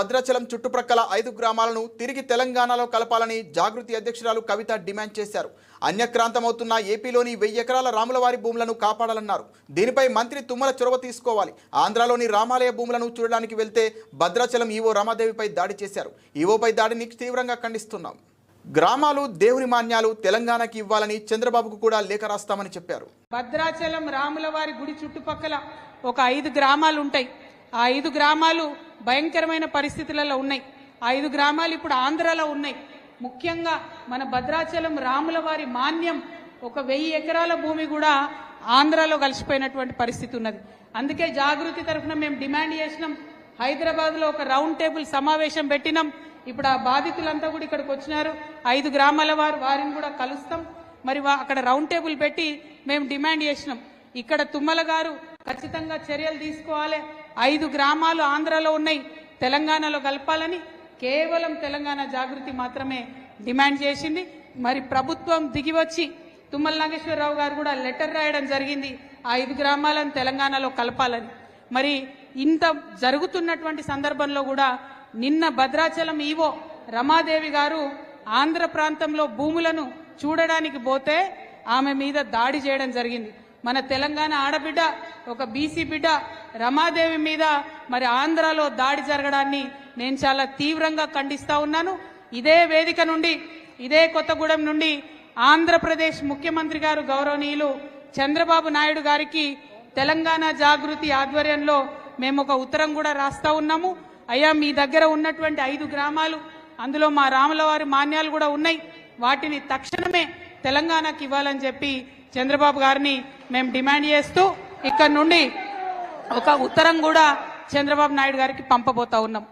భద్రాచలం చుట్టుప్రక్కల ఐదు గ్రామాలను తిరిగి తెలంగాణలో కలపాలని జాగృతి అధ్యక్షురాలు కవిత డిమాండ్ చేశారు. అన్యక్రాంతమవుతున్న ఏపీలోని వెయ్యి ఎకరాల రాములవారి భూములను కాపాడాలన్నారు. దీనిపై మంత్రి తుమ్మల చొరవ తీసుకోవాలి. ఆంధ్రాలోని రామాలయ భూములను చూడడానికి వెళ్తే భద్రాచలం ఈవో రమాదేవిపై దాడి చేశారు. ఈవోపై దాడిని తీవ్రంగా ఖండిస్తున్నాం. గ్రామాలు దేవుని మాన్యాలు తెలంగాణకి ఇవ్వాలని చంద్రబాబుకు కూడా లేఖ రాస్తామని చెప్పారు. భద్రాచలం రాములవారి గుడి చుట్టుపక్కల ఒక ఐదు గ్రామాలు ఉంటాయి ఆ ఐదు గ్రామాలు భయంకరమైన పరిస్థితులలో ఉన్నాయి. ఐదు గ్రామాలు ఇప్పుడు ఆంధ్రాలో ఉన్నాయి. ముఖ్యంగా మన భద్రాచలం రాములవారి మాన్యం ఒక వెయ్యి ఎకరాల భూమి కూడా ఆంధ్రాలో కలిసిపోయినటువంటి పరిస్థితి ఉన్నది. అందుకే జాగృతి తరఫున మేము డిమాండ్ చేసినాం. హైదరాబాద్లో ఒక రౌండ్ టేబుల్ సమావేశం పెట్టినాం. ఇప్పుడు ఆ బాధితులంతా కూడా ఇక్కడికి వచ్చినారు. ఐదు గ్రామాల వారు వారిని కూడా కలుస్తాం. మరి వా- అక్కడ రౌండ్ టేబుల్ పెట్టి మేము డిమాండ్ చేసినాం. ఇక్కడ తుమ్మల గారు ఖచ్చితంగా చర్యలు తీసుకోవాలి. ఐదు గ్రామాలు ఆంధ్రాలో ఉన్నాయి. తెలంగాణలో కలపాలని కేవలం తెలంగాణ జాగృతి మాత్రమే డిమాండ్ చేసింది. మరి ప్రభుత్వం దిగివచ్చి తుమ్మల నాగేశ్వరరావు గారు కూడా లెటర్ రాయడం జరిగింది. ఆ ఐదు గ్రామాలను తెలంగాణలో కలపాలని. మరి ఇంత జరుగుతున్నటువంటి సందర్భంలో కూడా నిన్న భద్రాచలం ఈవో రమాదేవి గారు ఆంధ్ర ప్రాంతంలో భూములను చూడడానికి పోతే ఆమె మీద దాడి చేయడం జరిగింది. మన తెలంగాణ ఆడబిడ్డ ఒక బీసీ బిడ్డ రమాదేవి మీద మరి ఆంధ్రాలో దాడి జరగడాన్ని నేను చాలా తీవ్రంగా ఖండిస్తా ఉన్నాను. ఇదే వేదిక నుండి ఇదే కొత్తగూడెం నుండి ఆంధ్రప్రదేశ్ ముఖ్యమంత్రి గారు గౌరవనీయులు చంద్రబాబు నాయుడు గారికి తెలంగాణ జాగృతి ఆధ్వర్యంలో మేము ఒక ఉత్తరం కూడా రాస్తా ఉన్నాము. అయ్యా మీ దగ్గర ఉన్నటువంటి ఐదు గ్రామాలు అందులో మా రాములవారి మాన్యాలు కూడా ఉన్నాయి. వాటిని తక్షణమే తెలంగాణకి ఇవ్వాలని చెప్పి చంద్రబాబు గారిని మేము డిమాండ్ చేస్తూ ఇక్కడ నుండి ఒక ఉత్తరం కూడా చంద్రబాబు నాయుడు గారికి పంపబోతా ఉన్నాం.